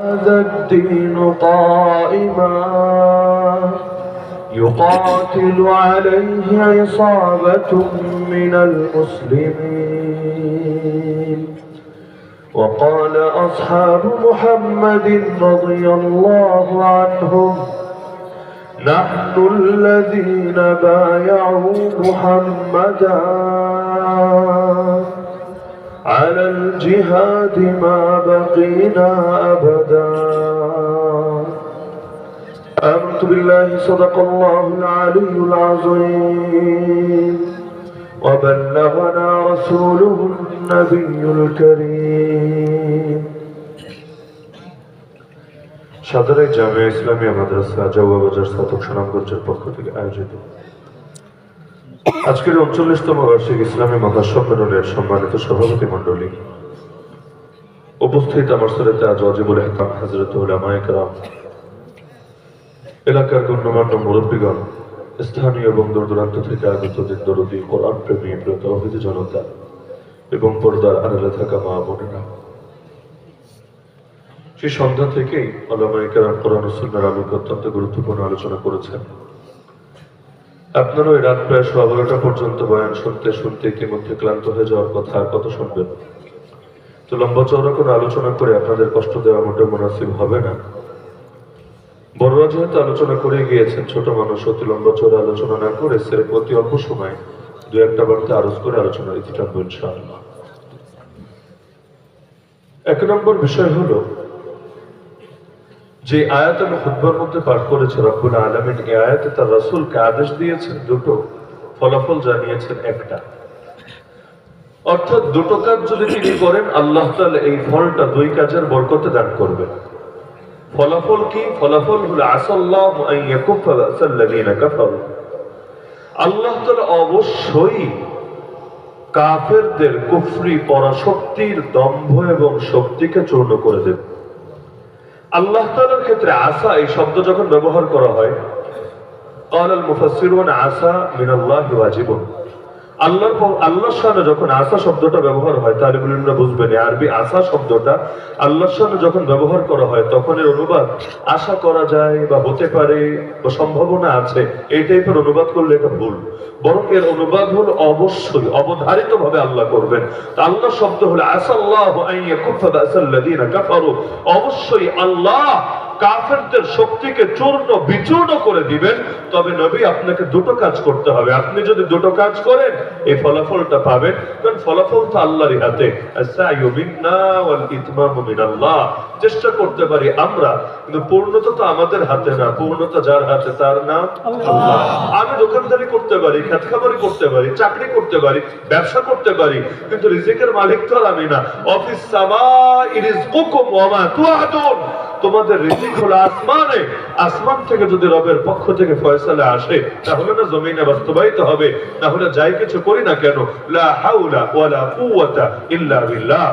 هذا الدين قائما يقاتل عليه عصابة من المسلمين. وقال أصحاب محمد رضي الله عنهم نحن الذين بايعوا محمدا. على الجهاد ما بقينا أبدا آمنت بالله صدق الله العلي العظيم وبلغنا رسوله النبي الكريم সাদরে জামিয়া ইসলামিয়া মাদ্রাসা জওয়া বাজার স্থাপক সুনামগঞ্জের পক্ষ থেকে আয়োজিত আজকের উনচল্লিশতম বার্ষিক ইসলামী মহাসম্মেলনের সম্মানিত সভাপতি মণ্ডলী। উপস্থিত আমার সরেতে আজ অজিবুল হেকাম হাজরত এলাকার গণ্যমান্য মুরব্বীগণ, স্থানীয় এবং দূর দূরান্ত থেকে আগত দরদি কোরআন প্রেমী অভিধ জনতা এবং পর্দার আড়ালে থাকা মা বোনেরা, সেই সন্ধ্যা থেকেই আলামাইকার কোরআন সুন্নার আলোকে অত্যন্ত গুরুত্বপূর্ণ আলোচনা করেছেন। আপনারা ওই রাত প্রায় সোয়া বারোটা পর্যন্ত বয়ান শুনতে শুনতে ইতিমধ্যে ক্লান্ত হয়ে যাওয়ার কথা আর কত শুনবেন? তো লম্বা চওড়া করে আলোচনা করে আপনাদের কষ্ট দেওয়া মোটেও মুনাসিব হবে না। বড়রা যেহেতু আলোচনা করে গিয়েছেন, ছোট মানুষ অতি লম্বা চওড়া আলোচনা না করে সেরে অতি অল্প সময় দু একটা বাড়িতে আরজ করে আলোচনা ইতি টানবো ইনশাআল্লাহ। এক নম্বর বিষয় হলো যে আয়াত আমি খুতবার মধ্যে পাঠ করেছে, রব্বুল আলমিন, এই আয়াতে তার রাসূলকে আদেশ দিয়েছেন দুটো ফলাফল জানিয়েছেন একটা। অর্থাৎ দুটো কাজ যদি তিনি করেন, আল্লাহ তাআলা এই ফলটা দুই কাজের বরকতে দান করবেন। ফলাফল কি? ফলাফল হলো, আসাল্লাহু আল্লাহ তাআলা অবশ্যই কাফেরদের কুফরি পরাশক্তির দম্ভ এবং শক্তিকে চূর্ণ করে দেবে আল্লাহ তাআলার ক্ষেত্রে আসা এই শব্দ যখন ব্যবহার করা হয় قال المفسرون আসা من الله واجب আল্লাহর আল্লাহর সামনে যখন আসা শব্দটা ব্যবহার হয় তাহলে আমরা বুঝবেন আরবি আসা শব্দটা আল্লাহর সামনে যখন ব্যবহার করা হয়, তখন এর অনুবাদ আশা করা যায় বা হতে পারে বা সম্ভাবনা আছে। এই টাইপের অনুবাদ করলে এটা ভুল। বরং এর অনুবাদ হলো অবশ্যই অবধারিত ভাবে আল্লাহ করবেন। আল্লাহ শব্দ হলো, আসাল্লাহু অবশ্যই আল্লাহ কাফেরদের শক্তিকে চূর্ণ বিচূর্ণ করে দিবেন, তবে নবী আপনাকে দুটো কাজ করতে হবে। আপনি যদি দুটো কাজ করেন, এই ফলাফলটা পাবেন। কারণ ফলাফল তো আল্লাহরই হাতে। চেষ্টা করতে পারি আমরা, কিন্তু পূর্ণতা তো আমাদের হাতে না। পূর্ণতা যার হাতে, তার নাম আমি দোকানদারি করতে পারি খেত খামারি করতে পারি, চাকরি করতে পারি, ব্যবসা করতে পারি, কিন্তু রিজিকের মালিক তো আর আমি না। অফিস সামা মা তোমাদের রিজিক হলো আসমানে, আসমান থেকে যদি রবের পক্ষ থেকে ফয়সালা আসে, তাহলে না জমিনে বাস্তবায়িত হবে, তাহলে যাই কিছু করি না কেন? লা হাওলা ওয়ালা কুওয়াতা ইল্লা বিল্লাহ।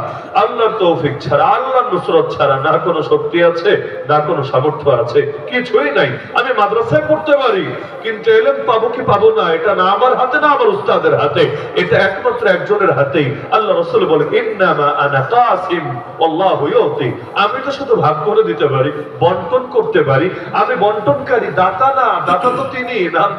আল্লাহর তৌফিক ছাড়া, আল্লাহর নুসরত ছাড়া না কোনো শক্তি আছে, না কোনো সামর্থ্য আছে, কিছুই নাই। আমি মাদ্রাসায় পড়তে পারি, কিন্তু এলেম পাবো কি পাবো না, এটা না আমার হাতে, না আমার উস্তাদের হাতে। এটা একমাত্র একজনের হাতেই। আল্লাহ রসুল বলে, ইন্নামা আনা কাসিম আল্লাহু আমি তো শুধু ভাগ করে দিতে পারি। বন্টন করতে পারি। আমি বন্টনকারী, দাতা না, দাতা তো তিনি, নাম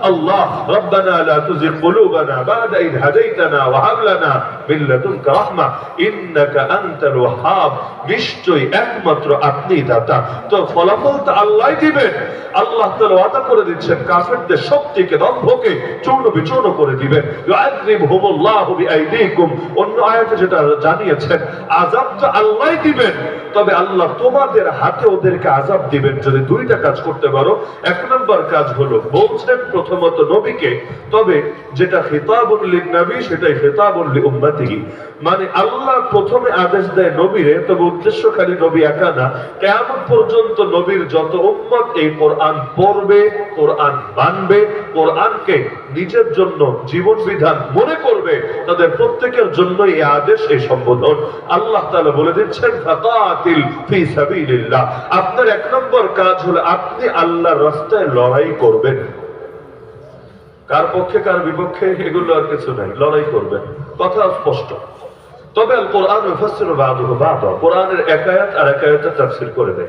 আল্লাহ। রব্বানা লা তুজিগ কুলুবানা বাদা ইদ হাদাইতানা ওয়া হাব লানা মিন লাদুনকা রাহমা। ইন্নাকা আনতাল ওয়াহ্হাব নিশ্চয়ই একমাত্র আপনি দাতা। তো ফলাফল তো আল্লাহই দিবেন। আল্লাহ তাআলা ওয়াদা করে দিচ্ছেন, কাফেরদের শক্তিকে, দম্ভকে চূর্ণ বিচূর্ণ করে দিবেন। ইউআযিবহুমুল্লাহু বিআইদিকুম। অন্য আয়াতে যেটা জানিয়েছেন, আযাব তো আল্লাহই দিবেন। তবে আল্লাহ তোমাদের হাতে ওদেরকে আযাব দিবেন। যদি দুইটা কাজ করতে পারো, এক নম্বর কাজ হলো বলছেন প্রথমত নবীকে, তবে যেটা খিতাবুল লিন-নবী, সেটাই খিতাবুল লিউম্মতিহি। মানে আল্লাহ প্রথমে আদেশ দেয় নবীরে, তবে উদ্দেশ্য খালি নবী একা না। কেমন পর্যন্ত নবীর যত উম্মত এই কোরআন পড়বে, কোরআন মানবে, কোরআনকে নিজের জন্য জীবন বিধান মনে করবে, তাদের প্রত্যেকের জন্য এই আদেশ, এই সম্বোধন। আল্লাহ তাআলা বলে দিচ্ছেন আপনার এক নম্বর কাজ হলো আপনি আল্লাহর রাস্তায় লড়াই করবেন। কার পক্ষে, কার বিপক্ষে, এগুলো আর কিছু নাই। লড়াই করবেন। কথা স্পষ্ট। তবে কোরআন কোরআনের এক আয়াত আর এক আয়াতের করে দেয়।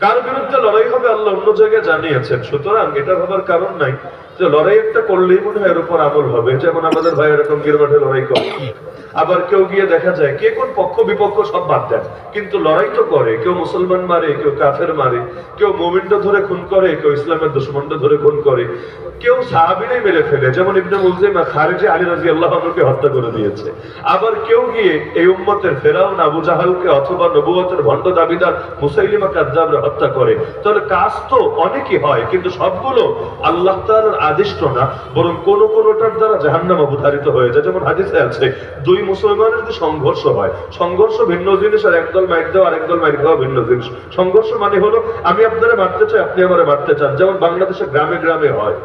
কার বিরুদ্ধে লড়াই হবে আল্লাহ অন্য জায়গায় জানিয়েছেন। সুতরাং এটা ভাবার কারণ নাই। যে লড়াই একটা করলেই মনে হয় এর উপর আমল হবে। যেমন আমাদের ভাই এরকম গিরমাঠে লড়াই করে। আবার কেউ গিয়ে দেখা যায়, কে কোন পক্ষ, বিপক্ষ সব বাদ দেন। কিন্তু লড়াই তো করে, কেউ মুসলমান মারে, কেউ কাফের মারে, কেউ মোমিনটা ধরে খুন করে, কেউ ইসলামের দুশ্মনটা ধরে খুন করে। কেউ সাহাবিরাই মেরে ফেলে, যেমন ইবনে মুলজিমা খারিজে আলী রাজি আল্লাহকে হত্যা করে দিয়েছে। আবার কেউ গিয়ে এই উম্মতের ফেরাউন, আবু জাহালকে অথবা নবুয়তের ভণ্ড দাবিদার মুসাইলিমা কাজ্জাবরে হত্যা করে। তাহলে কাজ তো অনেকই হয়, কিন্তু সবগুলো আল্লাহ তাআলার আদিষ্ট না বরং কোন কোনটার দ্বারা জাহান্নাম অবধারিত হয়ে যায়। যেমন হাদিসে আছে, দুই মুসলমানের যদি সংঘর্ষ হয়, সংঘর্ষ ভিন্ন জিনিস আর একদল মাইক দেওয়া আর একদল মাইক দেওয়া ভিন্ন জিনিস। সংঘর্ষ মানে হলো, আমি আপনারা মারতে চাই, আপনি আমার মারতে চান। যেমন বাংলাদেশে গ্রামে গ্রামে হয়।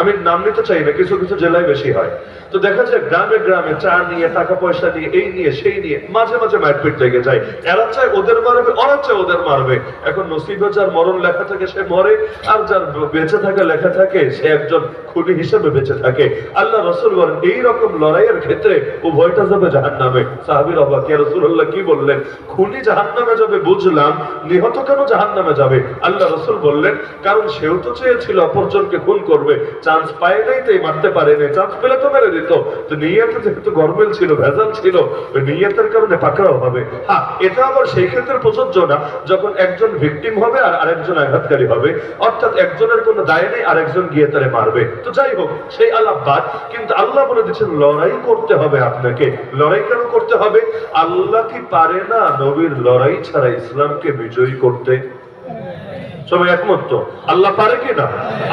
আমি নাম নিতে চাই না, কিছু কিছু জেলায় বেশি হয়। তো দেখা যায় গ্রামে গ্রামে চা নিয়ে, টাকা পয়সা নিয়ে, এই নিয়ে, সেই নিয়ে, মাঝে মাঝে মারপিট লেগে যায়। এরা চায় ওদের মারবে ওরা চায় ওদের মারবে। এখন নসিবে যার মরণ লেখা থাকে, সে মরে। আর যার বেঁচে থাকা লেখা থাকে, সে একজন খুনি হিসেবে বেঁচে থাকে। আল্লাহ রসুল বলেন, এই রকম লড়াইয়ের ক্ষেত্রে উভয়টা যাবে জাহান নামে সাহাবির অবাক রসুল্লাহ কি বললেন? খুনি জাহান নামে যাবে, বুঝলাম। নিহত কেন জাহান নামে যাবে? আল্লাহ রসুল বললেন, কারণ সেও তো চেয়েছিল অপরজনকে খুন করবে। চান্স পায় নাই তাই মারতে পারে নাই। চান্স পেলে তো মেরে দিত। তো নিয়তে যেহেতু গরমেল ছিল, ভেজাল ছিল, ওই নিয়তের কারণে পাকড়াও হবে। হ্যাঁ এটা আবার সেই ক্ষেত্রে প্রযোজ্য না, যখন একজন ভিকটিম হবে আর আরেকজন আঘাতকারী হবে। অর্থাৎ একজনের কোনো দায় নেই, আরেকজন গিয়ে তারে মারবে। তো যাই হোক, সেই আলাপ বাদ, কিন্তু আল্লাহ বলে দিচ্ছেন লড়াই করতে হবে আপনাকে। লড়াই কেন করতে হবে? আল্লাহ কি পারে না নবীর লড়াই ছাড়া ইসলামকে বিজয়ী করতে? সবাই একমত। তো আল্লাহ পারে কিনা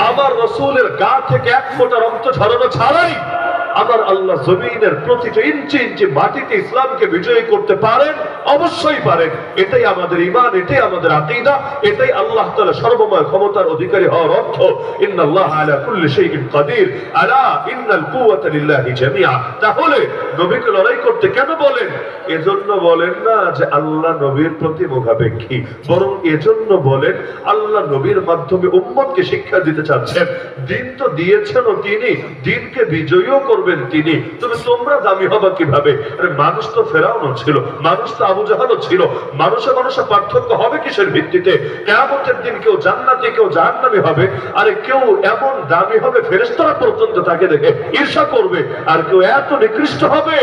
আমার রসুলের গা থেকে এক ফোটা রক্ত ছড়ানো ছাড়াই আমার আল্লাহ জমিনের প্রতিটা ইঞ্চি ইঞ্চি মাটিতে ইসলামকে বিজয়ী করতে পারেন, অবশ্যই পারেন। এটাই আমাদের ইমান এটাই আমাদের আকিদা, এটাই আল্লাহ তাআলা সর্বময় ক্ষমতার অধিকারী হওয়ার অর্থ। ইন্নাল্লাহ আলা কুল্লি শাইইন কাদির। আলা, ইন্নাল কুওয়াতা লিল্লাহি তাহলে নবীকে লড়াই করতে কেন বলেন? এজন্য বলেন না যে আল্লাহ নবীর প্রতি মুখাপেক্ষী। বরং এজন্য বলেন আল্লাহ নবীর মাধ্যমে উম্মতকে শিক্ষা দিতে চাচ্ছেন। দিন তো দিয়েছেনও তিনি। দিনকে বিজয়ীও করবেন তিনি। তবে তোমরা দামি হবা কীভাবে? আরে, মানুষ তো ফেরাউনও ছিল, মানুষ তো আবু জাহালও ছিল। মানুষে মানুষে পার্থক্য হবে কিসের ভিত্তিতে? কেয়ামতের দিন কেউ জান্নাতি, কেউ জাহান্নামি হবে। আরে, কেউ এমন দামি হবে ফেরেশতারা পর্যন্ত তাকে দেখে ঈর্ষা করবে, আর কেউ এত নিকৃষ্ট হবে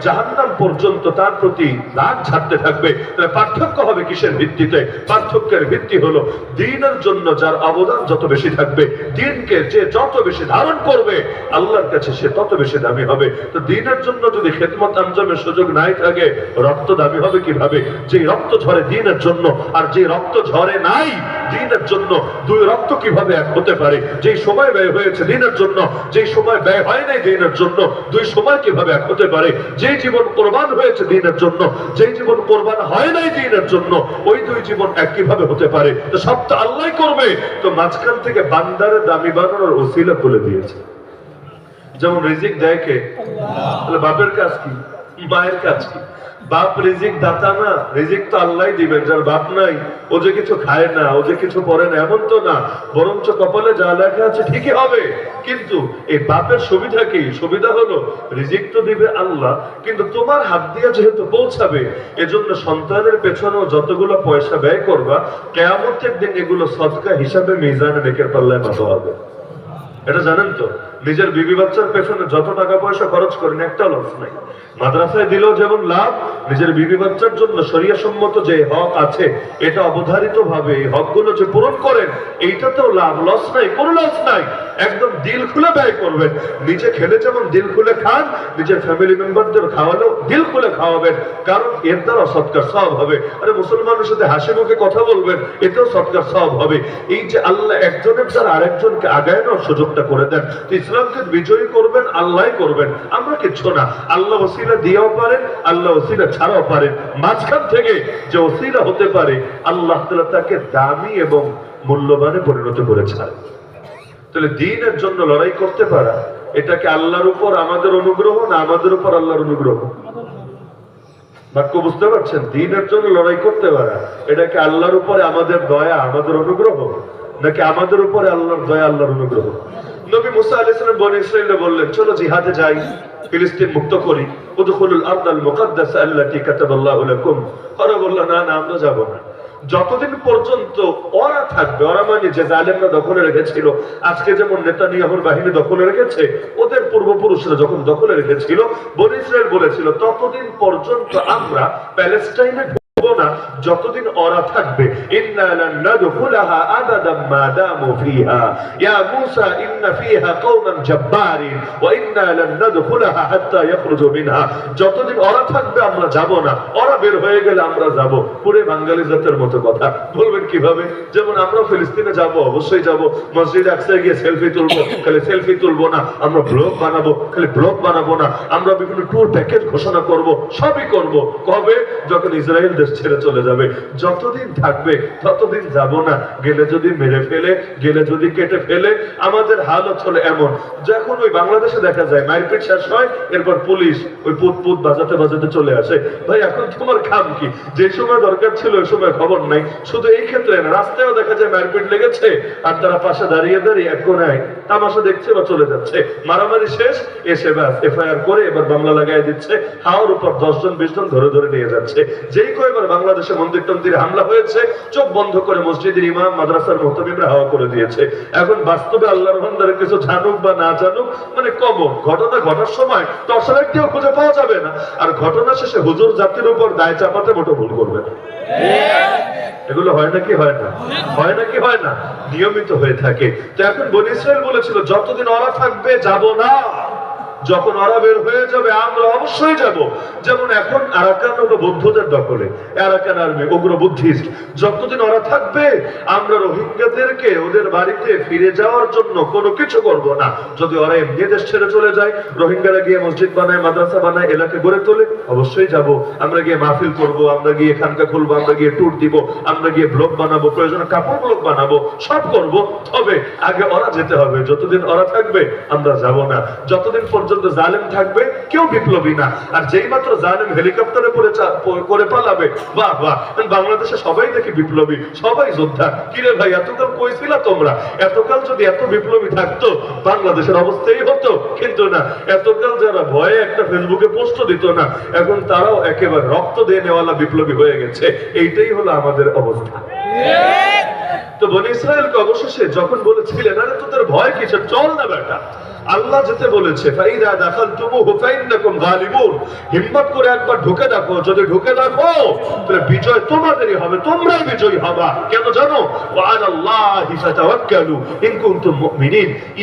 জাহান্নাম পর্যন্ত তার প্রতি দাগ ছাড়তে থাকবে। তাহলে পার্থক্য হবে কিসের ভিত্তিতে? পার্থক্যের ভিত্তি হলো দিনের জন্য যার অবদান যত বেশি থাকবে, দিনকে যে যত বেশি ধারণ করবে, আল্লাহর কাছে সে তত বেশি দামি হবে, তো দিনের জন্য যদি খেদমত আঞ্জামের সুযোগ নাই থাকে, রক্ত দামি হবে কীভাবে? যে রক্ত ঝরে দিনের জন্য, আর যে রক্ত ঝরে নাই দিনের জন্য, দুই রক্ত কীভাবে এক হতে পারে? যে সময় ব্যয় হয়েছে দিনের জন্য যে সময় ব্যয় হয় নাই দিনের জন্য, দুই সময় কীভাবে এক হতে পারে? যে জীবন কোরবান হয়েছে দিনের জন্য যে জীবন কোরবান হয় নাই দিনের জন্য, ওই দুই জীবন এক কীভাবে হতে পারে? তো সব তো আল্লাহ করবে। তো মাঝখান থেকে বান্দারে দামি বানানোর ওসিলা তুলে দিয়েছে। যেমন রিজিক দেয় কে? তাহলে বাপের কাজ কি? মায়ের কাজ কি? বাপ রিজিক দাতা না রিজিক তো আল্লাহ দিবেন যার বাপ নাই ও যে কিছু খায় না ও যে কিছু পড়ে না এমন তো না। বরঞ্চ কপালে যা লেখা আছে ঠিকই হবে। কিন্তু এই বাপের সুবিধা কি? সুবিধা হলো রিজিক তো দিবে আল্লাহ কিন্তু তোমার হাত দিয়ে যেহেতু পৌঁছাবে এজন্য সন্তানের পেছনেও যতগুলো পয়সা ব্যয় করবা কেয়ামতের দিন এগুলো সদকা হিসাবে মিজানে নেকের পাল্লায় মাথা হবে। এটা জানেন তো? নিজের বিবি বাচ্চার পেছনে যত টাকা পয়সা খরচ করেন একটা লস নাই। মাদ্রাসায় দিলেও যেমন লাভ, নিজের বিবি বাচ্চার জন্য শরিয়া সম্মত যে হক আছে, এটা অবধারিত ভাবে এই হকগুলো যে পূরণ করেন, এইটাতেও লাভ লস নাই, কোনো লস নাই। একদম দিল খুলে ব্যয় করবেন। নিজে খেলে যেমন দিল খুলে খান, নিজের ফ্যামিলি মেম্বারদের খাওয়ালেও দিল খুলে খাওয়াবেন। কারণ এর দ্বারা সৎকার সব হবে। আরে মুসলমানের সাথে হাসি মুখে কথা বলবেন, এতেও সৎকার সব হবে। এই যে আল্লাহ একজনের দ্বারা আরেকজনকে আগায়ানোর সুযোগটা করে দেন, তো ইসলামকে বিজয়ী করবেন আল্লাহ করবেন। আমরা কিচ্ছু না। আল্লাহ ওসিলা দিয়েও পারেন আল্লাহ ওসিলা ছাড়াও পারেন মাঝখান থেকে যে ওসিলা হতে পারে, আল্লাহ তাআলা তাকে দামি এবং মূল্যবানে পরিণত করে ছাড়ে। তাহলে দিনের জন্য লড়াই করতে পারা, এটাকে আল্লাহর উপর আমাদের অনুগ্রহ না আমাদের উপর আল্লাহর অনুগ্রহ? বাক্য বুঝতে পারছেন? দিনের জন্য লড়াই করতে পারা, এটাকে আল্লাহর উপরে আমাদের দয়া, আমাদের অনুগ্রহ? নাকি আমাদের উপরে আল্লাহর দয়া, আল্লাহর অনুগ্রহ? নবী মুসা আলাইহিস সালাম বনি ইসরাইলকে বললেন, চলো জিহাদে যাই, ফিলিস্তিন মুক্ত করি। উদখুলুল আরদাল মুকাদ্দাস কাতাবাল্লাহু লাকুম। ওরা বলল, না না, আমরা যাব না। যতদিন পর্যন্ত ওরা থাকবে, ওরা মানে যে জালেমরা দখলে রেখেছিল, আজকে যেমন নেতানিয়াহুর বাহিনী দখলে রেখেছে, ওদের পূর্বপুরুষরা যখন দখলে রেখেছিল, বনি ইসরায়েল বলেছিল, ততদিন পর্যন্ত আমরা প্যালেস্টাইনে না, যতদিন ওরা থাকবে যতদিন থাকবে, আমরা যাব না। বের হয়ে গেলে আমরা যাব। বাঙালি জাতের মতো কথা। বলবেন কীভাবে? যেমন আমরা ফিলিস্তিনে যাব, অবশ্যই যাব। মসজিদ গিয়ে সেলফি তুলবো, খালি সেলফি তুলবো না। আমরা ব্লগ বানাবো, খালি ব্লগ বানাবো না। আমরা বিভিন্ন ট্যুর প্যাকেজ ঘোষণা করব, সবই করব। কবে? যখন ইসরায়েল দেশ ছেড়ে চলে যাবে। যতদিন থাকবে, ততদিন যাব না। গেলে যদি মেরে ফেলে, গেলে যদি কেটে ফেলে, আমাদের হালত হলো এমন। যখন ওই বাংলাদেশে দেখা যায়, মারপিট শেষ হয়, এরপর পুলিশ ওই পুত পুত বাজাতে বাজাতে চলে আসে। ভাই, এখন তোমার খাম কি? যে সময় দরকার ছিল, ওই সময় খবর নাই। শুধু এই ক্ষেত্রে না, রাস্তায়ও দেখা যায় মারপিট লেগেছে, আর তারা পাশে দাঁড়িয়ে দাঁড়িয়ে এক কোনায় তামাশা দেখছে বা চলে যাচ্ছে। মারামারি শেষ, এসে ব্যাস, এফআইআর করে এবার মামলা লাগাই দিচ্ছে। হাওয়ার উপর দশজন বিশ জন ধরে ধরে নিয়ে যাচ্ছে। যেই কয়েকবার বাংলাদেশে মন্দির টন্দিরে হামলা হয়েছে, চোখ বন্ধ করে মসজিদের ইমাম, মাদ্রাসার মোহতামিমরা হাওয়া করে দিয়েছে। এখন বাস্তবে আল্লাহর ভান্ডারে কিছু জানুক বা না জানুক মানে কমন ঘটনা ঘটার সময় টর্চলাইট দিয়েও খুঁজে পাওয়া যাবে না। আর ঘটনা শেষে হুজুর জাতির উপর দায় চাপাতে মোটো ভুল করবে না। এগুলো হয় নাকি হয় না? হয় নাকি হয় না? নিয়মিত হয়ে থাকে। তো এখন বনি ইসরায়েল বলেছিল যতদিন ওরা থাকবে যাব না। যখন ওরা বের হয়ে যাবে, আমরা অবশ্যই যাব। যেমন এখন আরাকান হলো বৌদ্ধদের দখলে। আরাকান আর্মি উগ্র বুদ্ধিস্ট। যতদিন ওরা থাকবে, আমরা রোহিঙ্গাদেরকে ওদের বাড়িতে ফিরে যাওয়ার জন্য কোনো কিছু করব না। যদি ওরা এমনি দেশ ছেড়ে চলে যায়, রোহিঙ্গারা গিয়ে মসজিদ বানায়, মাদ্রাসা বানায়, এলাকা গড়ে তোলে, অবশ্যই যাব। আমরা গিয়ে মাহফিল করব, আমরা গিয়ে খানকা খুলবো, আমরা গিয়ে ট্যুর দিব, আমরা গিয়ে ব্লগ বানাবো, প্রয়োজনে কাপড় ব্লগ বানাবো, সব করব। তবে আগে ওরা যেতে হবে। যতদিন ওরা থাকবে, আমরা যাব না। যতদিন পর্যন্ত জালেম থাকবে কেউ বিপ্লবী না। আর যেই মাত্র জালেম হেলিকপ্টারে পরে চা- প- করে পালাবে বাহ বাহ। বাংলাদেশে সবাই দেখি বিপ্লবী সবাই যোদ্ধা। কিরে ভাই এতকাল কইছিল তোমরা? এতকাল যদি এত বিপ্লবী থাকতো বাংলাদেশের অবস্থাই হতো কিন্তু না। এতকাল যারা ভয়ে একটা ফেসবুকে পোস্ট দিত না এখন তারাও একেবারে রক্ত দিয়ে নেওয়ালা বিপ্লবী হয়ে গেছে। এইটাই হলো আমাদের অবস্থা। তো বনি ইসরায়েলকে অবশেষে যখন বলেছিলেন আরে তোদের ভয় কিসের? চল না বেটা। আল্লাহ যেতে বলেছে হিম্মত করে একবার ঢুকে দেখো, যদি ঢুকে দেখো, তাহলে বিজয় তোমাদেরই হবে, তোমরাই বিজয়ী হবা। কেন জানো?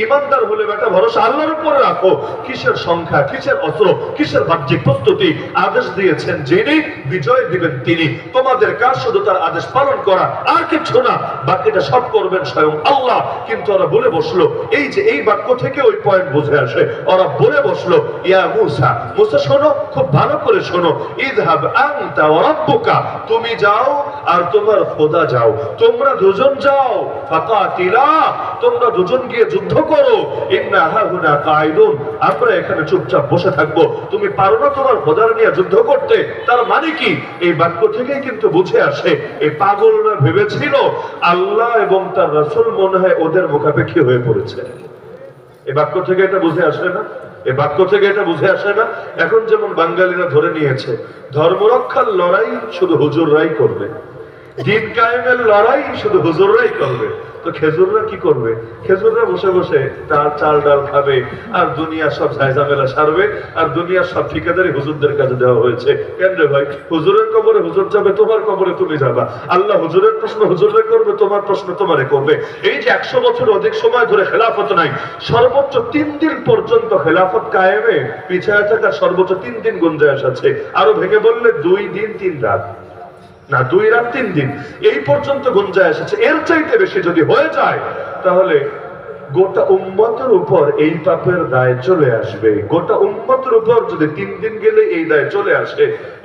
ঈমানদার হলে বেটা ভরসা আল্লাহর উপরে রাখো। কিসের সংখ্যা, কিসের অস্ত্র, কিসের বাহ্যিক প্রস্তুতি? আদেশ দিয়েছেন যিনি, বিজয় দিবেন তিনি। তোমাদের কাজ শুধু তার আদেশ পালন করা, আর কিছু না। বাকিটা সব করবেন স্বয়ং আল্লাহ। কিন্তু ওরা বলে বসল, এই যে এই বাক্য থেকে ওই পয়েন্ট বুঝে আসে। ওরা বলে বসল, ইয়া মুসা মুসা, শোনো, খুব ভালো করে শোনো। ইযহাব আনতা ওয়া রাব্বুকা, তুমি যাও আর তোমার খোদা যাও। তোমরা দুজন যাও, ফাকাতিলা, তোমরা দুজন গিয়ে যুদ্ধ করো। ইন্না হাহুনা কাইদুন আমরা এখানে চুপচাপ বসে থাকব। তুমি পারো না তোমার খোদার নিয়ে যুদ্ধ করতে। তার মানে কি? এই বাক্য থেকেই কিন্তু বুঝে আসে, এই পাগলরা ভেবেছিল আল্লাহ এবং তার রাসূল মনে হয় ওদের মুখাপেক্ষী হয়ে পড়েছে। এই বাক্য থেকে এটা বুঝে আসবে না? এই বাক্য থেকে এটা বুঝে আসে না? এখন যেমন বাঙালিরা ধরে নিয়েছে, ধর্মরক্ষার লড়াই শুধু হুজুররাই করবে। দিন কায়েমের লড়াই শুধু হুজুররাই করবে। তো খেজুররা কি করবে? খেজুররা বসে বসে তার চাল ডাল খাবে, আর দুনিয়ার সব ঝাইঝামেলা সারবে, আর দুনিয়ার সব ঠিকাদারি হুজুরদের কাছে দেওয়া হয়েছে। কেন রে ভাই? হুজুরের কবরে হুজুর যাবে, তোমার কবরে তুমি যাবা। আল্লাহ হুজুরের প্রশ্ন হুজুরে করবে, তোমার প্রশ্ন তোমারে করবে। এই যে একশো বছর অধিক সময় ধরে খেলাফত নাই, সর্বোচ্চ তিন দিন পর্যন্ত খেলাফত কায়েমে পিছায় থাকার সর্বোচ্চ তিন দিন গুঞ্জায়স আছে। আরও ভেঙে বললে দুই দিন, তিন রাত। না, দুই রাত, তিন দিন। এই পর্যন্ত গুঞ্জা এসেছে। এর চাইতে বেশি যদি হয়ে যায়, তাহলে গোটা উম্মতের উপর এই পাপের দায় চলে আসবে। গোটা উম্মতের উপর যদি তিন দিন গেলে এই দায় চলে আসে,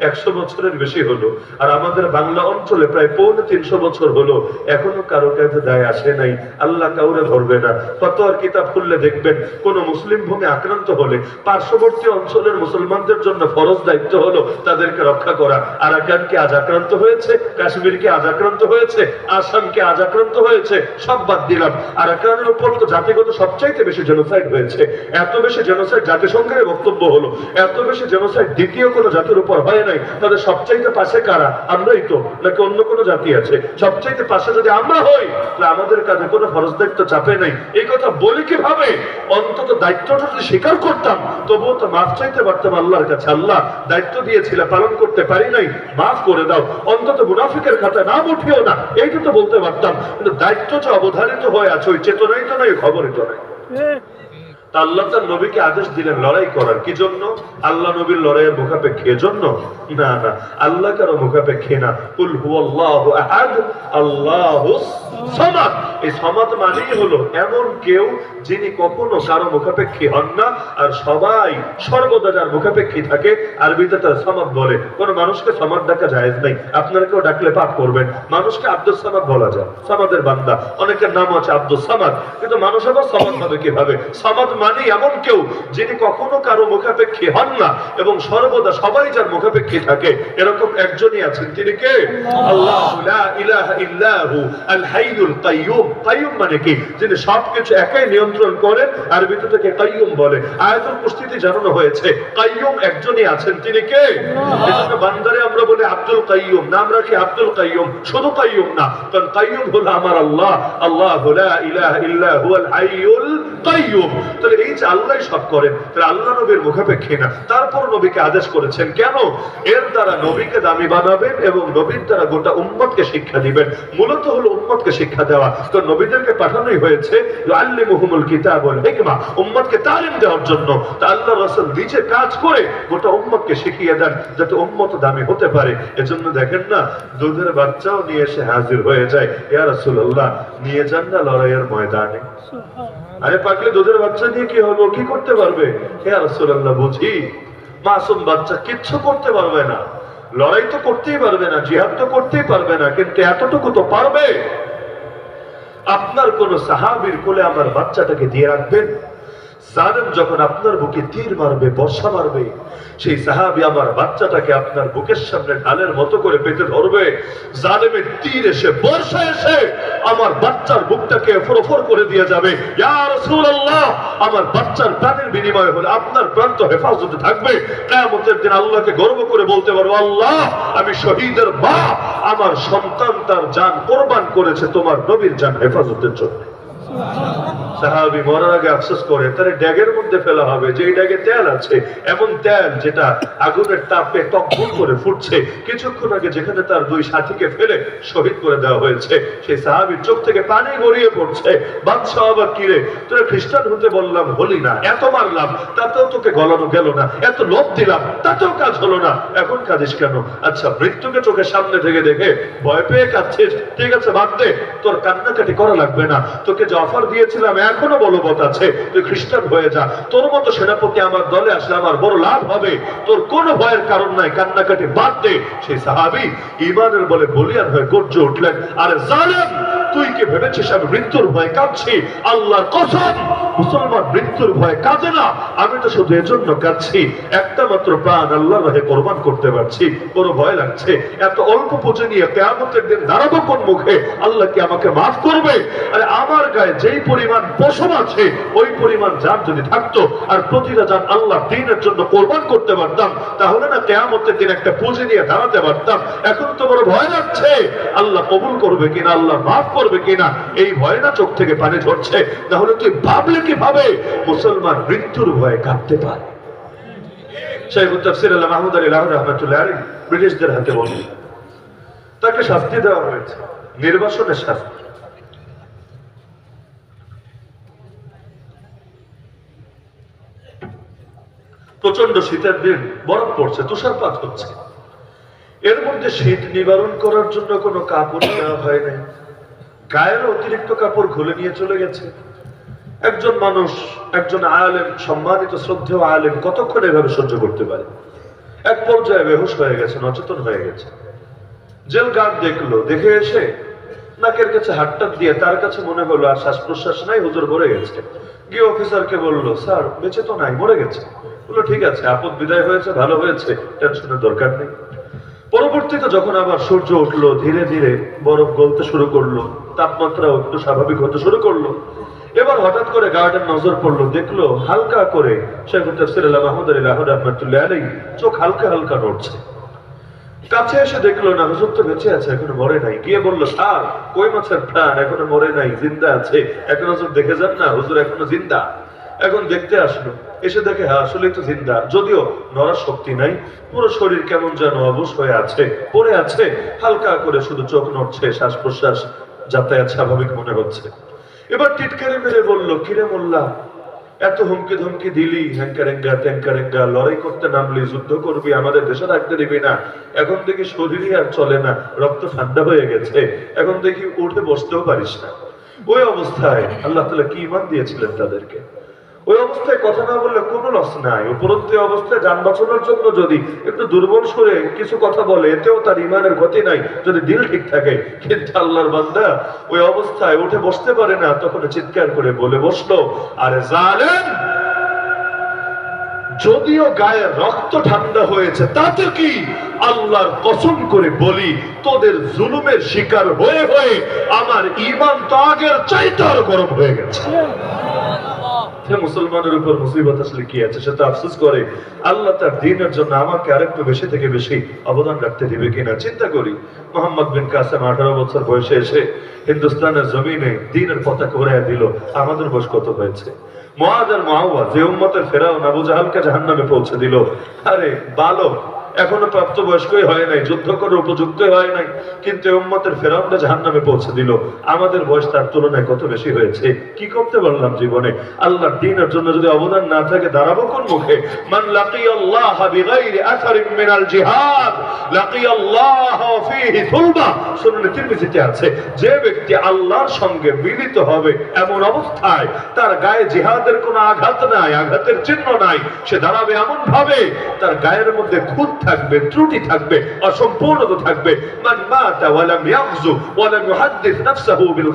একশো বছরের বেশি হলো। আর আমাদের বাংলা অঞ্চলে প্রায় পৌনে তিনশো বছর হলো, এখনও কারও কাছে দায় আসে নাই। আল্লাহ কাউরে ধরবে না। ফতোয়ার কিতাব খুললে দেখবেন, কোন মুসলিম ভূমি আক্রান্ত হলে পার্শ্ববর্তী অঞ্চলের মুসলমানদের জন্য ফরজ দায়িত্ব হলো তাদেরকে রক্ষা করা। আরাকানকে আজ আক্রান্ত হয়েছে, কাশ্মীরকে আজ আক্রান্ত হয়েছে, আসামকে আজ আক্রান্ত হয়েছে, সব বাদ দিলাম। আরাকানের উপর তো জাতিগত সবচাইতে বেশি জেনোসাইড হয়েছে। এত বেশি জেনোসাইড জাতিসংঘের বক্তব্য হলো। এত বেশি জেনোসাইড দ্বিতীয় কোনো জাতির উপর হয় নাই। তাদের সবচাইতে পাশে কারা? আমরাই তো। নাকি অন্য কোনো জাতি আছে? সবচাইতে পাশে যদি আমরা হই, তাহলে আমাদের কাছে কোনো ফরজ দায়িত্ব চাপে নাই। এই কথা বলি কীভাবে? অন্তত দায়িত্বটা যদি স্বীকার করতাম, তবুও তো মাফ চাইতে পারতাম আল্লাহর কাছে। আল্লাহ দায়িত্ব দিয়েছিল, পালন করতে পারি নাই। মাফ করে দাও। অন্তত মুনাফিকের খাতায় নাম উঠিও না। এইটা তো বলতে পারতাম। কিন্তু দায়িত্ব যে অবধারিত হয়ে আছে, ওই চেতনাই তো নাই তো নাই তা আল্লাহ তার নবীকে আদেশ দিলেন লড়াই করার। কি জন্য? আল্লাহ নবীর লড়াইয়ের মুখাপেক্ষে জন্য? না না, আল্লাহ কারও মুখাপেক্ষে না। কুল আহাদ সামাদ। এই সামাদ মানেই হলো এমন কেউ যিনি কখনো কারও হন না, আর সবাই সর্বদা যার মুখাপেক্ষী থাকে, আরবিতে তার সামাদ বলে। কোন মানুষকে সামাদ ডাকা জায়েজ নাই। আপনারা কেউ ডাকলে পাপ করবেন। মানুষকে আব্দুল সামাদ বলা যায়। সামাদের বান্দা। অনেকের নাম আছে আব্দুল সামাদ। কিন্তু মানুষ আবার সামাদ হবে কীভাবে? সামাদ মানে এমন কেউ যিনি কখনো কারও মুখাপেক্ষী হন না এবং সর্বদা সবাই যার মুখাপেক্ষী থাকে, এরকম একজনই আছেন। তিনি কে? আল্লাহ বলে। আমরা আব্দুল শুধু আল্লাহ। আল্লাহ তাহলে এই যে আল্লাহ সব করেন তাহলে আল্লাহ নবীর মুখাপেক্ষী না। তারপর নবীকে আদেশ করেছেন কেন? এর দ্বারা নবীকে দামি বানাবেন এবং নবীর দ্বারা গোটা উম্মতকে শিক্ষা দিবেন। মূলত হলো উম্মতকে শিক্ষা দেওয়া। তো নবীদেরকে পাঠানোই হয়েছে আল্লি মুহমুল কিতাবুল হিকমা। উম্মতকে তালিম দেওয়ার জন্য। তা আল্লাহ রাসূল নিজে কাজ করে গোটা উম্মতকে শিখিয়ে দেন যাতে উম্মত দামি হতে পারে। এজন্য দেখেন না দুধের বাচ্চাও নিয়ে এসে হাজির হয়ে যায়। ইয়া রাসূলুল্লাহ নিয়ে যান না লড়াইয়ের ময়দানে। আরে পাকলে দুধের বাচ্চা নিয়ে কি হব কি করতে পারবে? হে বুঝি। মাসুম বাচ্চা কিচ্ছু করতে পারবে না। লড়াই তো করতেই পারবে না, জিহাদ তো করতেই পারবে না, কিন্তু এতটুকু তো পারবে। আপনার কোন সাহাবির কোলে আমার বাচ্চাটাকে দিয়ে রাখবেন? জালেম যখন আপনার বুকে তীর মারবে, বর্ষা মারবে, সেই সাহাবি আমার বাচ্চাটাকে আপনার বুকের সামনে ঢালের মতো করে পেতে ধরবে। জালেমের তীর এসে, বর্ষা এসে আমার বাচ্চার বুকটাকে ফোরফোর করে দিয়ে যাবে। আমার বাচ্চার প্রাণের বিনিময় হলে আপনার প্রাণ তো হেফাজতে থাকবে। কিয়ামতের দিন আল্লাহকে গর্ব করে বলতে পারব আল্লাহ, আমি শহীদের মা, আমার সন্তান তার জান কোরবান করেছে, তোমার নবীর জান হেফাজতের জন্য। সাহাবি মরার আগে আফসোস করে তার ড্যাগের মধ্যে ফেলা হবে যে ড্যাগে তেল আছে। এমন তেল যেটা আগুনের তাপে টকবুক করে ফুটছে, কিছুক্ষণ আগে যেখানে তার দুই সাথীকে ফেলে শহীদ করে দেওয়া হয়েছে, সেই সাহাবির চোখ থেকে পানি গড়িয়ে পড়ছে। বাদশাহ আবার কিরে তোরা খ্রিস্টান হতে বললাম, হলি না, এত মারলাম, তাতেও তোকে গলানো গেল না, এত লোভ দিলাম, তাতেও কাজ হলো না, এখন কাঁদিস কেন? আচ্ছা মৃত্যুকে চোখের সামনে থেকে দেখে ভয় পেয়ে কাঁদছিস, ঠিক আছে, বাদ দে, তোর কান্নাকাটি করা লাগবে না, তোকে যে অফার দিয়েছিলাম এখনও বলবৎ আছে, তুই খ্রিস্টান হয়ে যা। তোর মতো সেনাপতি আমার দলে আসলে আমার বড় লাভ হবে। তোর কোনো ভয়ের কারণ নাই, কান্নাকাটি বাদ দে। সেই সাহাবি ইমানের বলে বলিয়ান হয়ে গর্জে উঠলেন, আরে জালেম, তুই কি ভেবেছিস আমি মৃত্যুর ভয়ে কাঁদছি? আল্লাহর কসম, মুসলমান মৃত্যুর ভয়ে কাঁদে না। আমি তো শুধু এজন্য কাঁদছি, একটা মাত্র প্রাণ আল্লাহর রাহে কোরবান করতে পারছি। কোনো ভয় লাগছে, এত অল্প পুজো নিয়ে কেয়ামতের দিন দাঁড়াবো কোন মুখে? আল্লাহ কি আমাকে মাফ করবে? আরে আমার গায়ে যেই পরিমাণ পশম আছে, ওই পরিমাণ জান যদি থাকতো আর প্রতিটা জান আল্লাহ দিনের জন্য কোরবান করতে পারতাম, তাহলে না কেয়ামতের দিন একটা পুঁজি নিয়ে দাঁড়াতে পারতাম। এখন তো বড় ভয় লাগছে, আল্লাহ কবুল করবে কিনা, আল্লাহ মাফ করবে কিনা, এই ভয় না চোখ থেকে পানি ঝরছে। তাহলে তুই ভাবলে কীভাবে? মুসলমান মৃত্যুর ভয়ে কাঁদতে পারে। শাইখ তাফসির আল্লাহ মাহমুদ আলী লাহ রহমতুল্লাহ ব্রিটিশদের হাতে বলি তাকে শাস্তি দেওয়া হয়েছে, নির্বাসনের শাস্তি। প্রচণ্ড শীতের দিন বরফ পড়ছে, তুষারপাত হচ্ছে। এর মধ্যে শীত নিবারণ করার জন্য কোনো কাপড় নেওয়া হয় নাই। গায়ের অতিরিক্ত কাপড় খুলে নিয়ে চলে গেছে। একজন মানুষ, একজন আলেম, সম্মানিত, শ্রদ্ধেয় আলেম কতক্ষণ এভাবে সহ্য করতে পারে? এক পর্যায়ে বেহুশ হয়ে গেছে অচেতন হয়ে গেছে জেল গার্ড দেখল, দেখে এসে নাকের কাছে হাতটা দিয়ে তার কাছে মনে হলো, আর শ্বাস প্রশ্বাস নাই, হুজুর মরে গেছে। গিয়ে অফিসারকে বলল, স্যার, বেঁচে তো নাই, মরে গেছে। বলল, ঠিক আছে, আপদ বিদায় হয়েছে, ভালো হয়েছে, টেনশনের দরকার নেই। পরবর্তীতে যখন আবার সূর্য উঠল, ধীরে ধীরে বরফ গলতে শুরু করল তাপমাত্রা একটু স্বাভাবিক হতে শুরু করল। এবার হঠাৎ করে গার্ডেন নজর পড়ল, দেখল হালকা করে শেখ তফসির আল্লাহ মাহমুদ আলী রাহুল রহমতুল্লাহ আলী চোখ হালকা হালকা নড়ছে। কাছে এসে দেখল না হুজুর তো বেঁচে আছে, এখনও মরে নাই। গিয়ে বলল, স্যার, কই মাছের প্রাণ? এখনও মরে নাই, জিন্দা আছে। এখন হুজুর দেখে যান না, হুজুর এখনও জিন্দা। এখন দেখতে আসলো, এসে দেখে হ্যাঁ আসলে তো জিন্দা। যদিও নড়ার শক্তি নাই, পুরো শরীর কেমন যেন অবশ হয়ে আছে, পড়ে আছে, হালকা করে শুধু চোখ নড়ছে শ্বাস প্রশ্বাস যাতায়াত স্বাভাবিক মনে হচ্ছে। এবার টিটকারি মেরে বলল, কিরে মোল্লা এত হুমকি ধমকি দিলি হ্যাঙ্কারেঙ্গা ট্যাঙ্কারেঙ্গা লড়াই করতে নামলি, যুদ্ধ করবি, আমাদের দেশে রাখতে দিবি না। এখন দেখি শরীরই আর চলে না, রক্ত ঠান্ডা হয়ে গেছে। এখন দেখি উঠে বসতেও পারিস না। ওই অবস্থায় আল্লাহ তালা কি ইমান দিয়েছিলেন তাদেরকে? ওই অবস্থায় কথা না বললে কোনো লস নাই। উপরন্তু অবস্থায় যান বাঁচানোর জন্য যদি একটু দুর্বল সরে কিছু কথা বলে, এতেও তার ইমানের ক্ষতি নাই, যদি দিল ঠিক থাকে। কিন্তু আল্লাহর বান্দা ওই অবস্থায় উঠে বসতে পারে না, তখন চিৎকার করে বলে বসল, আরে জালেম! যদিও গায়ে রক্ত ঠান্ডা হয়েছে, তাতে কি আল্লাহর কসম করে বলি, তোদের জুলুমের শিকার হয়ে হয়ে আমার ইমান তো আগের চাইতে আরও গরম হয়ে গেছে? সে মুসলমানের উপর মুসিবত আসলে কি আছে, সে তো আফসোস করে। আল্লাহ তার দিনের জন্য আমাকে আরেকটু বেশি থেকে বেশি অবদান রাখতে দিবে কিনা চিন্তা করি। মোহাম্মদ বিন কাসেম আঠারো বছর বয়সে এসে হিন্দুস্তানের জমিনে দিনের পতাকা উড়াইয়া দিল, আমাদের বয়স কত হয়েছে? মহাজ আর মহাওয়া যে উম্মতের ফেরাও আবু জাহালকে জাহান্নামে পৌঁছে দিল। আরে, বালক এখনও প্রাপ্তবয়স্কই হয় নাই, যুদ্ধ করার উপযুক্ত হয় নাই, কিন্তু উম্মতের ফেরাউনটা জাহান নামে পৌঁছে দিল। আমাদের বয়স তার তুলনায় কত বেশি হয়েছে? কি করতে পারলাম জীবনে? আল্লাহর দিনের জন্য যদি অবদান না থাকে, দাঁড়াবো কোন মুখে? মান লাকি আল্লাহ মিনাল জিহাদ লাকি আল্লাহ ফীহি সুলবা। তিরমিজিতে আছে, যে ব্যক্তি আল্লাহর সঙ্গে মিলিত হবে এমন অবস্থায়, তার গায়ে জিহাদের কোনো আঘাত নাই, আঘাতের চিহ্ন নাই, সে দাঁড়াবে এমন ভাবে তার গায়ের মধ্যে খুঁত থাকবে, ত্রুটি থাকবে, অসম্পূর্ণতা থাকবে। মান মাতা ইউহাদ্দিস নাফসাহু বিল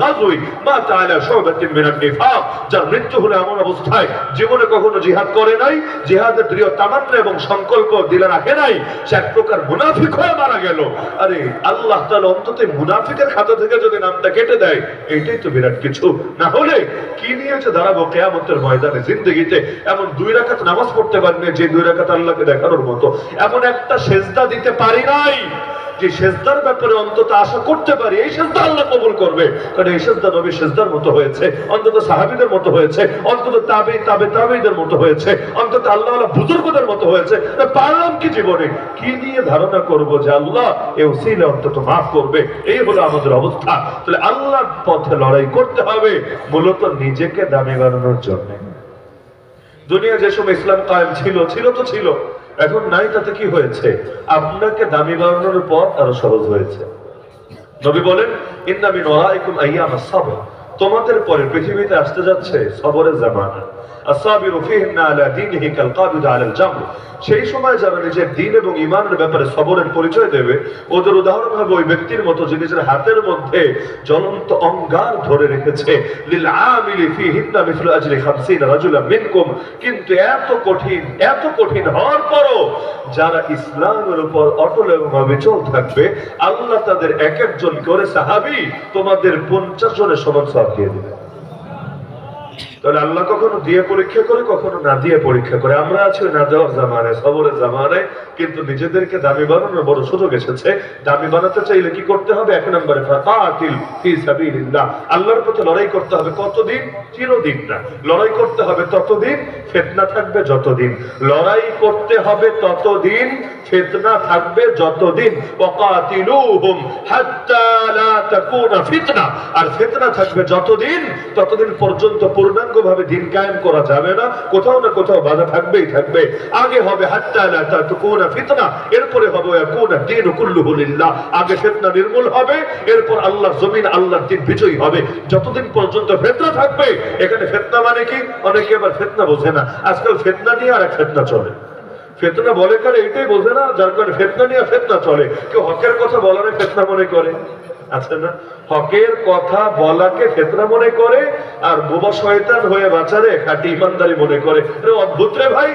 মাতা আলা শুবাতিন নিফাক। যার মৃত্যু হলো এমন অবস্থায়, জীবনে কখনো জিহাদ করে নাই, জিহাদের তামান্না এবং সংকল্প দিলে রাখে নাই, সে এক প্রকার মুনাফিক হয়ে মারা গেল। আরে, আল্লাহ তাআলা অন্তত মুনাফিকের খাতা থেকে যদি নামটা কেটে দেয় এটাই তো বিরাট কিছু। না হলে কি নিয়েছে দাঁড়াবো কেয়ামতের ময়দানে, জিন্দগিতে? এমন দুই রাকাত নামাজ পড়তে পারবে যে দুই রাকাত আল্লাহকে দেখানোর মতো। এমন একটা সেজদা দিতে পারি নাই। যে সেজদার ব্যাপারে অন্তত আশা করতে পারি, এই সেজদা আল্লাহ কবুল করবে। কারণ এই সেজদা নবী সেজদার মতো হয়েছে, অন্তত সাহাবীদের মতো হয়েছে, অন্তত তাবে তাবে তাবেইদের মতো হয়েছে, অন্তত আল্লাহ আল্লাহ বুজুর্গদের মতো হয়েছে। পারলাম কি জীবনে? কি নিয়ে ধারণা করব যে আল্লাহ এ উসিলে অন্তত মাফ করবে? এই হলো আমাদের অবস্থা। তাহলে আল্লাহর পথে লড়াই করতে হবে, মূলত নিজেকে দামি বানানোর জন্য। দুনিয়া যে সময় ইসলাম কায়েম ছিল ছিল তো ছিল। এখন নাই, তাতে কি হয়েছে? আপনাকে দামি বাড়ানোর পথ আরও সহজ হয়েছে। নবী বলেন, ইন্না মিন ওয়ারাইকুম আইয়াম সাবর। তোমাদের পরে পৃথিবীতে আসতে যাচ্ছে সবরের জামানা। আসাবিরু ফিহিন্না আলা দীনিহি কাল কাবিদ আলাল জামর। সেই সময় যারা নিজের দিন এবং ইমানের ব্যাপারে সবরের পরিচয় দেবে, ওদের উদাহরণ হবে ওই ব্যক্তির মতো যে নিজের হাতের মধ্যে জ্বলন্ত অঙ্গার ধরে রেখেছে, লিল আমিলি ফিহিন্না মিসলু আজরি 50 রাজুলা মিনকুম। কিন্তু এত কঠিন এত কঠিন হওয়ার পরও যারা ইসলামের উপর অটল এবং অবিচল থাকবে, আল্লাহ তাদের এক একজন করে সাহাবি তোমাদের পঞ্চাশ জনের সমান সব দিয়ে দিবে তাহলে আল্লাহ কখনো দিয়ে পরীক্ষা করে, কখনো না দিয়ে পরীক্ষা করে। আমরা আছি না দেওয়ার জামানে সবরের জামানে কিন্তু নিজেদেরকে দামি বানানোর বড় সুযোগ এসেছে। দামি বানাতে চাইলে কি করতে হবে? এক নম্বরে আল্লাহর পথে লড়াই করতে হবে কতদিন? চিরদিন না। লড়াই করতে হবে ততদিন, ফেতনা থাকবে যতদিন। লড়াই করতে হবে ততদিন, ফেতনা থাকবে যতদিন। আর ফেতনা থাকবে যতদিন, ততদিন পর্যন্ত পূর্ণাঙ্গভাবে দিন কায়েম করা যাবে না। কোথাও না কোথাও বাধা থাকবেই থাকবে। আগে হবে হাত্তা তাকুনা ফিতনা, এরপরে হবে ইয়াকুনা দীন কুল্লুহু লিল্লাহ। আগে ফিতনা নির্মূল হবে, এরপর আল্লাহর জমিন, আল্লাহর দিন বিজয়ী হবে। যতদিন পর্যন্ত ফিতনা থাকবে, এখানে ফিতনা মানে কি? অনেকে আবার ফিতনা বোঝে না। আজকাল ফিতনা নিয়ে আর এক ফিতনা চলে। ফেতনা বলে কারে এটাই বোঝে না, যার কারণে ফেতনা নিয়ে ফেতনা চলে। কেউ হকের কথা বলারে ফেতনা মনে করে। আছে না? হকের কথা বলাকে ফেতনা মনে করে আর বোবা শয়তান হয়ে বাঁচারে খাটি ইমানদারি মনে করে। অদ্ভুত রে ভাই!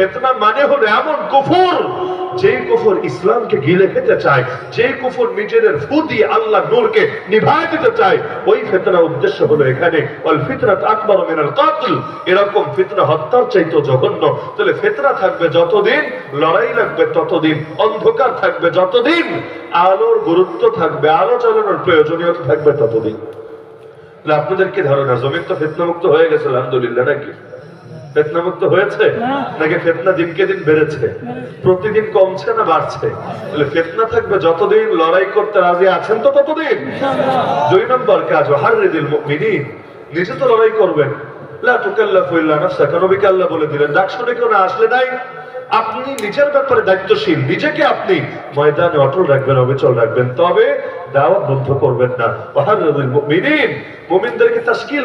ফেতনা মানে হলো এমন কুফুর যে কুফর ইসলামকে গিলে খেতে চায় যে কুফর নিজেদের ফু দিয়ে আল্লাহ নূরকে নিভায় দিতে চায়, ওই ফিতনা উদ্দেশ্য হলো এখানে, ওয়াল ফিতরাত আকবার মিনাল কাতল। এরকম ফিতনা হত্যার চাইতো জঘন্য। তাহলে ফিতনা থাকবে যতদিন, লড়াই লাগবে ততদিন, অন্ধকার থাকবে যতদিন, আলোর গুরুত্ব থাকবে, আলো চালানোর প্রয়োজনীয়তা থাকবে ততদিন। আপনাদের কি ধারণা? জমিন তো ফেতনা মুক্ত হয়ে গেছে, আলহামদুলিল্লাহ, নাকি? ফেতনা মুক্ত হয়েছে? নাকি ফেতনা দিনকে দিন বেড়েছে? প্রতিদিন কমছে না বাড়ছে? তাহলে ফেতনা থাকবে যতদিন লড়াই করতে রাজি আছেন তো ততদিন। দুই নম্বর কাজ হার রেদিল মিনি নিজে তো লড়াই করবেন। লা তুকাল্লাফু ইল্লা নাফসাকা। নবীকে আল্লাহ বলে দিলেন ডাক শুনে কেউ না আসলে নাই? আপনি নিজের ব্যাপারে দায়িত্বশীল, নিজেকে আপনি ময়দানে অটল রাখবেন, অবিচল রাখবেন। তবে দাওয়াত বন্ধ করবেন না। মোমিনদেরকে মুমিনদেরকে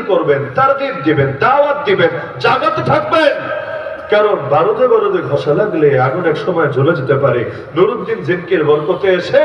করবেন করবেন দিন দিবেন, দাওয়াত দিবেন জাগাতে থাকবেন। কারণ বারুদে বারুদে ঘষা লাগলে আগুন এক সময় জ্বলে যেতে পারে। নুরুদ্দিন জিনকের বরকতে এসে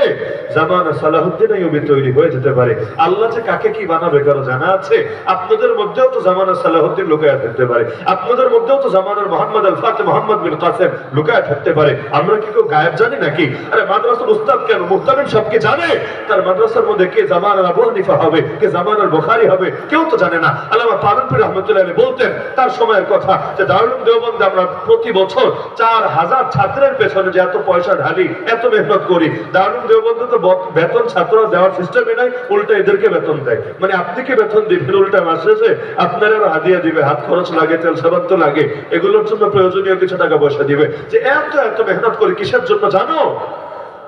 জামানা সালাহুদ্দিন আইয়ুবী তৈরি হয়ে যেতে পারে। আল্লাহ যে কাকে কি বানাবে কারও জানা আছে? আপনাদের মধ্যেও তো জামানা সালাহুদ্দিন লুকায়া থাকতে পারে। আপনাদের মধ্যেও তো জামানার মোহাম্মদ আল ফাতে মোহাম্মদ বিন কাসেম লুকায়া থাকতে পারে। আমরা কি কেউ গায়েব জানি নাকি? আরে মাদ্রাসার উস্তাদ কেন? মুহতামিম সবকে জানে? তার মাদ্রাসার মধ্যে কে জামানার আবু হানিফা হবে, কে জামানার বুখারী হবে, কেউ তো জানে না। আল্লামা পালনপুর রহমতুল্লাহ বলতেন, তার সময়ের কথা যে দারুল দেওবন্দে আমরা প্রতি বছর চার হাজার ছাত্রের পেছনে যে এত পয়সা ঢালি এত মেহনত করি। দারুণ দেওবন্দে তো বেতন ছাত্ররা দেওয়ার সিস্টেমই নাই, উল্টা এদেরকে বেতন দেয়। মানে আপনি কি বেতন দিবেন? উল্টা মাস শেষে আপনার আরও হাদিয়া দিবে, হাত খরচ লাগে, তেল সাবান তো লাগে। এগুলোর জন্য প্রয়োজনীয় কিছু টাকা পয়সা দিবে। যে এত এত মেহনত করি, কিসের জন্য জানো?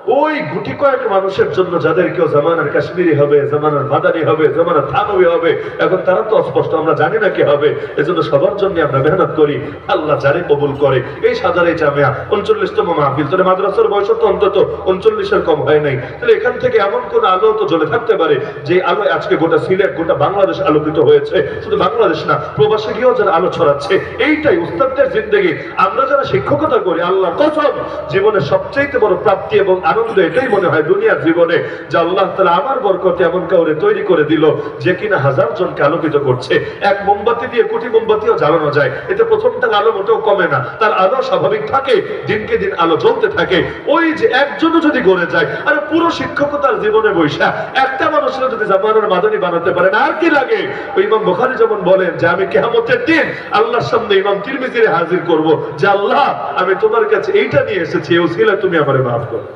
ওই গুটি কয়েক মানুষের জন্য যাদের কেউ জামানার কাশ্মীরি হবে, জামানার মাদানি হবে, জামানার থানবী হবে, এখন তারা তো অস্পষ্ট, আমরা জানি না কি হবে। এজন্য সবার জন্য আমরা মেহনত করি, আল্লাহ যারে কবুল করে। এই সাজারে জামিয়া, উনচল্লিশতম মাহফিল তাহলে মাদ্রাসার বয়স তো অন্তত উনচল্লিশের কম হয় নাই। তাহলে এখান থেকে এমন কোন আলো তো জ্বলে থাকতে পারে যে আলো আজকে গোটা সিলেট, গোটা বাংলাদেশ আলোকিত হয়েছে। শুধু বাংলাদেশ না, প্রবাসে গিয়েও যারা আলো ছড়াচ্ছে, এইটাই উস্তাদদের জিন্দগি। আমরা যারা শিক্ষকতা করি আল্লাহ কসম, জীবনের সবচেয়ে বড় প্রাপ্তি এবং আনন্দ এটাই মনে হয় দুনিয়ার জীবনে যে আল্লাহ তালা আমার বরকতে এমন কাউরে তৈরি করে দিল যে কিনা হাজার জনকে আলোকিত করছে। এক মোমবাতি দিয়ে কোটি মোমবাতিও জ্বালানো যায়। এতে প্রথমটার আলো মোটেও কমে না। তার আলো স্বাভাবিক থাকে, দিনকে দিন আলো জ্বলতে থাকে। ওই যে একজনও যদি গড়ে যায়, আরে পুরো শিক্ষকতার জীবনে বৈশা। একটা মানুষের যদি জামানের মাদানি বানাতে পারেন আর কি লাগে? ওই ইমাম বুখারী যেমন বলেন যে, আমি কেয়ামতের দিন আল্লাহর সামনে ইমাম তিরমিজিরে হাজির করব যে, আল্লাহ, আমি তোমার কাছে এইটা নিয়ে এসেছি উসিলা তুমি আমারে মাফ করো।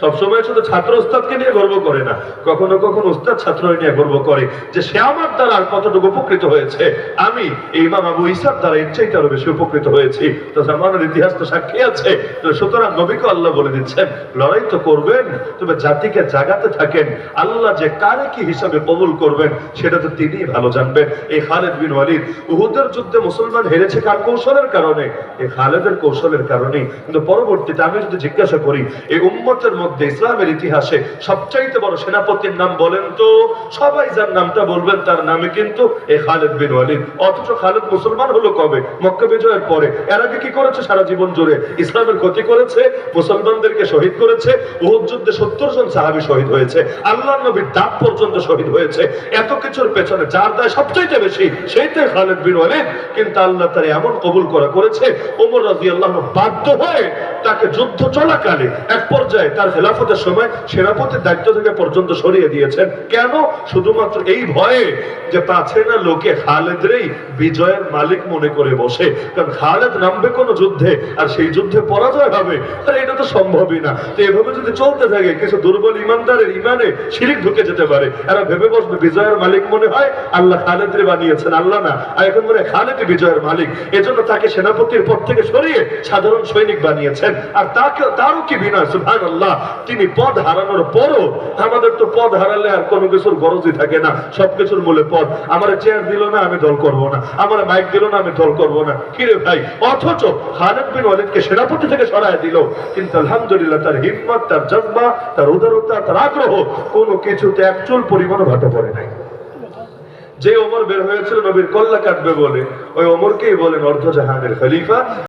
সবসময় শুধু ছাত্র উস্তাদকে নিয়ে গর্ব করে না, কখনো কখনো উস্তাদ ছাত্র নিয়ে গর্ব করে যে সে আমার দ্বারা আর কতটুকু উপকৃত হয়েছে। আমি এই ইমাম আবু ইসার দ্বারা এর চাইতে আরও বেশি উপকৃত হয়েছি। তো জামানের ইতিহাস তো সাক্ষী আছে। তো সুতরাং নবীকে আল্লাহ বলে দিচ্ছেন, লড়াই তো করবেন, তবে জাতিকে জাগাতে থাকেন। আল্লাহ যে কারে কি হিসাবে কবুল করবেন, সেটা তো তিনি ভালো জানবেন। এই খালেদ বিন ওয়ালিদ, উহুদের যুদ্ধে মুসলমান হেরেছে কার কৌশলের কারণে? এই খালেদের কৌশলের কারণে কিন্তু পরবর্তীতে আমি যদি জিজ্ঞাসা করি, এই উম্মতের মধ্যে ইসলামের ইতিহাসে সবচাইতে বড় সেনাপতির নাম বলেন তো, সবাই যার নামটা বলবেন তার নামে কিন্তু এই খালেদ বিন ওয়ালিদ। অথচ খালেদ মুসলমান হলো কবে? মক্কা বিজয়ের পরে। এর আগে কি করেছে সারা জীবন জুড়ে? ইসলামের ক্ষতি করেছে, মুসলমানদেরকে শহীদ করেছে, উহুদ যুদ্ধে সত্তর জন সাহাবী শহীদ হয়েছে আল্লাহ নবীর দাঁত পর্যন্ত শহীদ হয়েছে। এত কিছুর পেছনে যার দায় সবচাইতে বেশি, সেইটাই খালেদ বিন ওয়ালিদ। কিন্তু আল্লাহ তার এমন কবুল করা করেছে, ওমর রাজি আল্লাহ বাধ্য হয়ে তাকে যুদ্ধ চলাকালে এক পর্যায়ে তার খেলাফতের সময় সেনাপতির দায়িত্ব থেকে পর্যন্ত সরিয়ে দিয়েছেন। কেন? শুধুমাত্র এই ভয়ে যে পাছে না লোকে খালেদরেই বিজয়ের মালিক মনে করে বসে। কারণ খালেদ নামবে কোনো যুদ্ধে, আর সেই যুদ্ধে পরাজয় হবে। আর, এটা তো সম্ভবই না। তো এভাবে যদি চলতে থাকে, কিছু দুর্বল ইমানদারের ইমানে শিরিক ঢুকে যেতে পারে। এরা ভেবে বসবে, বিজয়ের মালিক মনে হয় আল্লাহ খালেদরে বানিয়েছেন। আল্লাহ না। আর এখন মনে খালেদ বিজয়ের মালিক। এজন্য তাকে সেনাপতির পদ থেকে সরিয়ে সাধারণ সৈনিক বানিয়েছেন। আর তাকে তারও কি বিনয়? সুভান আল্লাহ তিনি পদ হারানোর পরও আমাদের তো পদ হারালে আর কোনো কিছুর গরজই থাকে না। সবকিছুর মূলে পদ। আমার চেয়ার দিল না, আমি দল করব না। আমার মাইক দিল না, আমি দল করব না। কিরে ভাই? অথচ খালেদ বিন ওয়ালিদকে সেনাপতি থেকে সরায় দিল। কিন্তু আলহামদুলিল্লাহ তার হিম্মত, তার জজ্বা, তার উদারতা, তার আগ্রহ কোনো কিছুতে একচুল পরিমাণও ভাটা পড়ে নাই। যে ওমর বের হয়েছিল, নবীর কল্লা কাটবে বলে। ওই ওমরকেই বলেন অর্ধ জাহানের খলিফা।